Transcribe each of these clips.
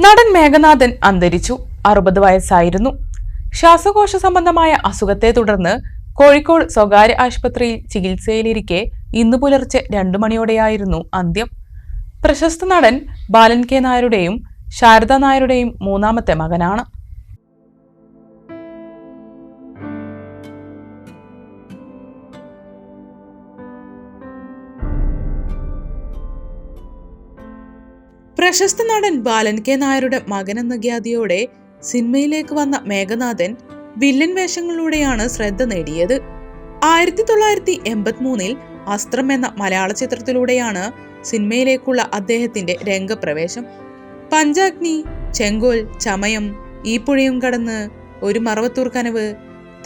നടൻ മേഘനാഥൻ അന്തരിച്ചു. അറുപത് വയസ്സായിരുന്നു. ശ്വാസകോശ സംബന്ധമായ അസുഖത്തെ തുടർന്ന് കോഴിക്കോട് സ്വകാര്യ ആശുപത്രിയിൽ ചികിത്സയിലിരിക്കെ ഇന്നു പുലർച്ചെ രണ്ടു മണിയോടെയായിരുന്നു അന്ത്യം. പ്രശസ്ത നടൻ ബാലൻ കെ നായരുടെയും ശാരദ നായരുടെയും മൂന്നാമത്തെ മകനാണ്. പ്രശസ്ത നടൻ ബാലൻ കെ നായരുടെ മകൻ എന്ന ഖ്യാതിയോടെ സിനിമയിലേക്ക് വന്ന മേഘനാഥൻ വില്ലൻ വേഷങ്ങളിലൂടെയാണ് ശ്രദ്ധ നേടിയത്. ആയിരത്തി തൊള്ളായിരത്തി എൺപത്തിമൂന്നിൽ അസ്ത്രം എന്ന മലയാള ചിത്രത്തിലൂടെയാണ് സിനിമയിലേക്കുള്ള അദ്ദേഹത്തിന്റെ രംഗപ്രവേശം. പഞ്ചാഗ്നി ചെങ്കോൽ ചമയം ഈ പുഴയും കടന്ന് ഒരു മറവത്തൂർ കനവ്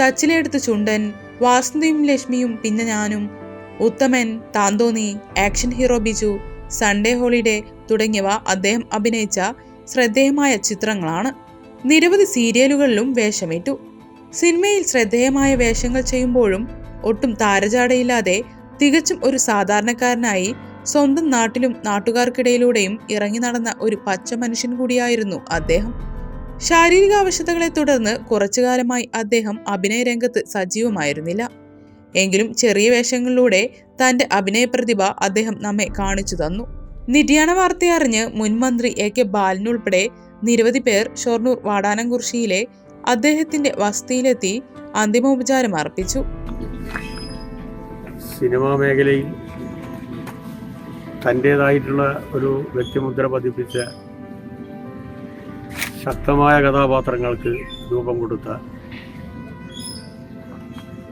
തച്ചിലെടുത്ത് ചുണ്ടൻ വാസന്തിയും ലക്ഷ്മിയും പിന്നെ ഞാനും Uthaman Thanthonni action hero Biju Sunday holiday തുടങ്ങിയവ അദ്ദേഹം അഭിനയിച്ച ശ്രദ്ധേയമായ ചിത്രങ്ങളാണ്. നിരവധി സീരിയലുകളിലും വേഷമേറ്റു സിനിമയിൽ ശ്രദ്ധേയമായ വേഷങ്ങൾ ചെയ്യുമ്പോഴും ഒട്ടും താരജാടയില്ലാതെ തികച്ചും ഒരു സാധാരണക്കാരനായി സ്വന്തം നാട്ടിലും നാട്ടുകാർക്കിടയിലൂടെയും ഇറങ്ങി നടന്ന ഒരു പച്ച മനുഷ്യൻ കൂടിയായിരുന്നു അദ്ദേഹം. ശാരീരിക ആവശ്യതകളെ തുടർന്ന് കുറച്ചു കാലമായി അദ്ദേഹം അഭിനയ രംഗത്ത് സജീവമായിരുന്നില്ല. എങ്കിലും ചെറിയ വേഷങ്ങളിലൂടെ തന്റെ അഭിനയ പ്രതിഭ അദ്ദേഹം നമ്മെ കാണിച്ചു തന്നു. നിര്യാണ വാർത്തയറിഞ്ഞ് മുൻമന്ത്രി എ കെ ബാലനുൾപ്പെടെ നിരവധി പേർ ഷൊർണൂർ വാടാനംകുറിശിയിലെ അദ്ദേഹത്തിന്റെ വസതിയിലെത്തി അന്തിമോപചാരം അർപ്പിച്ചു. സിനിമാ മേഖലയിൽ തന്റേതായിട്ടുള്ള ഒരു വ്യക്തിമുദ്ര പതിപ്പിച്ച ശക്തമായ കഥാപാത്രങ്ങൾക്ക് രൂപം കൊടുത്ത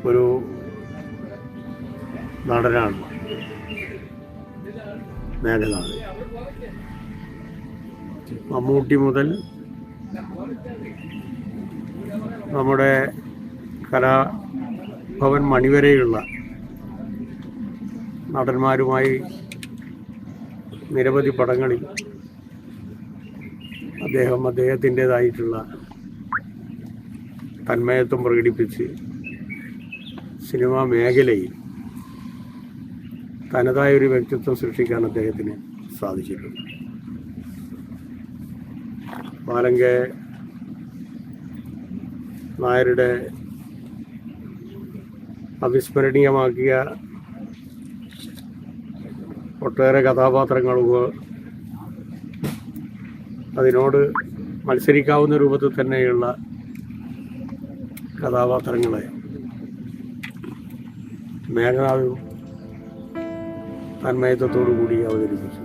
ഒരു നടനാണ്. മേഘനാഥ് മമ്മൂട്ടി മുതൽ നമ്മുടെ കലാഭവൻ മണിവരെയുള്ള നടന്മാരുമായി നിരവധി പടങ്ങളിൽ അദ്ദേഹം അദ്ദേഹത്തിന്റെതായിട്ടുള്ള തന്മയത്വം പ്രകടിപ്പിച്ച് സിനിമാ മേഖലയിൽ തനതായ ഒരു വ്യക്തിത്വം സൃഷ്ടിക്കാൻ അദ്ദേഹത്തിന് സാധിച്ചിട്ടുണ്ട്. പാലങ്കെ നായരുടെ അവിസ്മരണീയമാക്കിയ ഒട്ടേറെ കഥാപാത്രങ്ങളും അതിനോട് മത്സരിക്കാവുന്ന രൂപത്തിൽ തന്നെയുള്ള കഥാപാത്രങ്ങളെ മേഘനാഥും തന്മയത്വത്തോടു കൂടി അവതരിപ്പിച്ചു.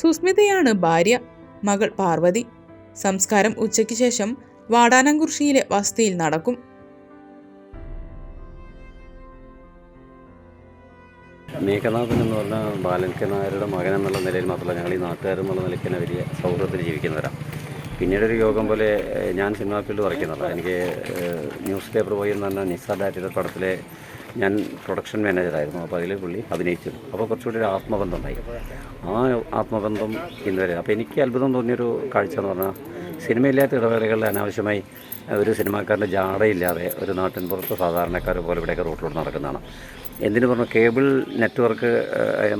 സുസ്മിതയാണ് ഭാര്യ മകൾ പാർവതി. സംസ്കാരം ഉച്ചയ്ക്ക് ശേഷം വാടാനംകുർഷിയിലെ വസതിയിൽ നടക്കും. മേഘനാഥൻ എന്ന് പറഞ്ഞാൽ ബാലൻകെ നായരുടെ മകൻ എന്നുള്ള നിലയിൽ മാത്രമല്ല ഞങ്ങൾ ഈ നാട്ടുകാരെന്നുള്ള നിലയ്ക്ക് തന്നെ വലിയ സൗഹൃദത്തിൽ ജീവിക്കുന്നവരാണ് പിന്നീട് ഒരു യോഗം പോലെ ഞാൻ സിനിമാ ഫീൽഡ് വർക്കുന്നതാണ് എനിക്ക് ന്യൂസ് പേപ്പർ ബോയ് എന്ന് പറഞ്ഞാൽ നിസ ഡാറ്റയുടെ പടത്തിലെ ഞാൻ പ്രൊഡക്ഷൻ മാനേജറായിരുന്നു അപ്പോൾ അതിൽ പുള്ളി അഭിനയിച്ചു. അപ്പോൾ കുറച്ചുകൂടി ഒരു ഉണ്ടായി ആ ആത്മബന്ധം ഇന്നുവരെ അപ്പോൾ എനിക്ക് അത്ഭുതം തോന്നിയൊരു കാഴ്ച എന്ന് പറഞ്ഞാൽ സിനിമയില്ലാത്ത ഇടവേളകളിൽ അനാവശ്യമായി ഒരു സിനിമാക്കാരന്റെ ജാടയില്ലാതെ ഒരു നാട്ടിൻ പുറത്ത് സാധാരണക്കാർ പോലെ ഇവിടെയൊക്കെ റോട്ടിലൂടെ നടക്കുന്നതാണ്. എന്തിനു പറഞ്ഞു കേബിൾ നെറ്റ്വർക്ക്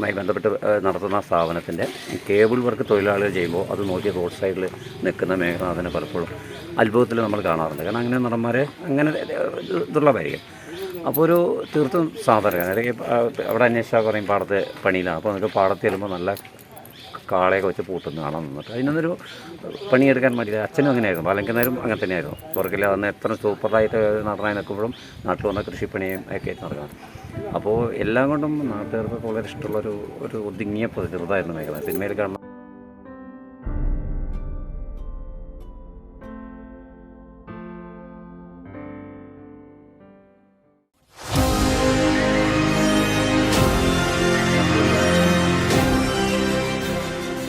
മായി ബന്ധപ്പെട്ട് നടത്തുന്ന സ്ഥാപനത്തിന്റെ കേബിൾ വർക്ക് തൊഴിലാളികൾ ചെയ്യുമ്പോൾ അത് നോക്കി റോഡ് സൈഡിൽ നിൽക്കുന്ന മേഘനാഥനെ പലപ്പോഴും അത്ഭുതത്തിൽ നമ്മൾ കാണാറുണ്ട്. കാരണം അങ്ങനെ നടന്മാരെ അങ്ങനെ ദുർലഭമായിരിക്കും അപ്പോൾ ഒരു തീർത്തും സാധാരണ അല്ലെങ്കിൽ അവിടെ അന്വേഷിച്ചാൽ പറയും പാടത്ത് പണിയിലാണ്. അപ്പോൾ നമുക്ക് പാടത്ത് ചെല്ലുമ്പോൾ നല്ല കാളയൊക്കെ വെച്ച് പൂട്ടുന്ന കാണാൻ നിന്നിട്ട് അതിനൊന്നൊരു പണിയെടുക്കാൻ മതി അച്ഛനും അങ്ങനെയായിരുന്നു. ബാലങ്കനാരും അങ്ങനെ തന്നെയായിരുന്നു. വർക്കില്ല അന്ന് എത്ര സൂപ്പറായിട്ട് നടനായി നിൽക്കുമ്പോഴും നാട്ടിൽ വന്ന കൃഷിപ്പണിയും ഒക്കെ ആയിട്ട് നടക്കണം അപ്പോൾ എല്ലാം കൊണ്ടും നാട്ടുകാർക്ക് വളരെ ഇഷ്ടമുള്ളൊരു ഒരു ഒതുങ്ങിയ ചെറുതായിരുന്നു മേഖല. സിനിമയിൽ കാണുന്ന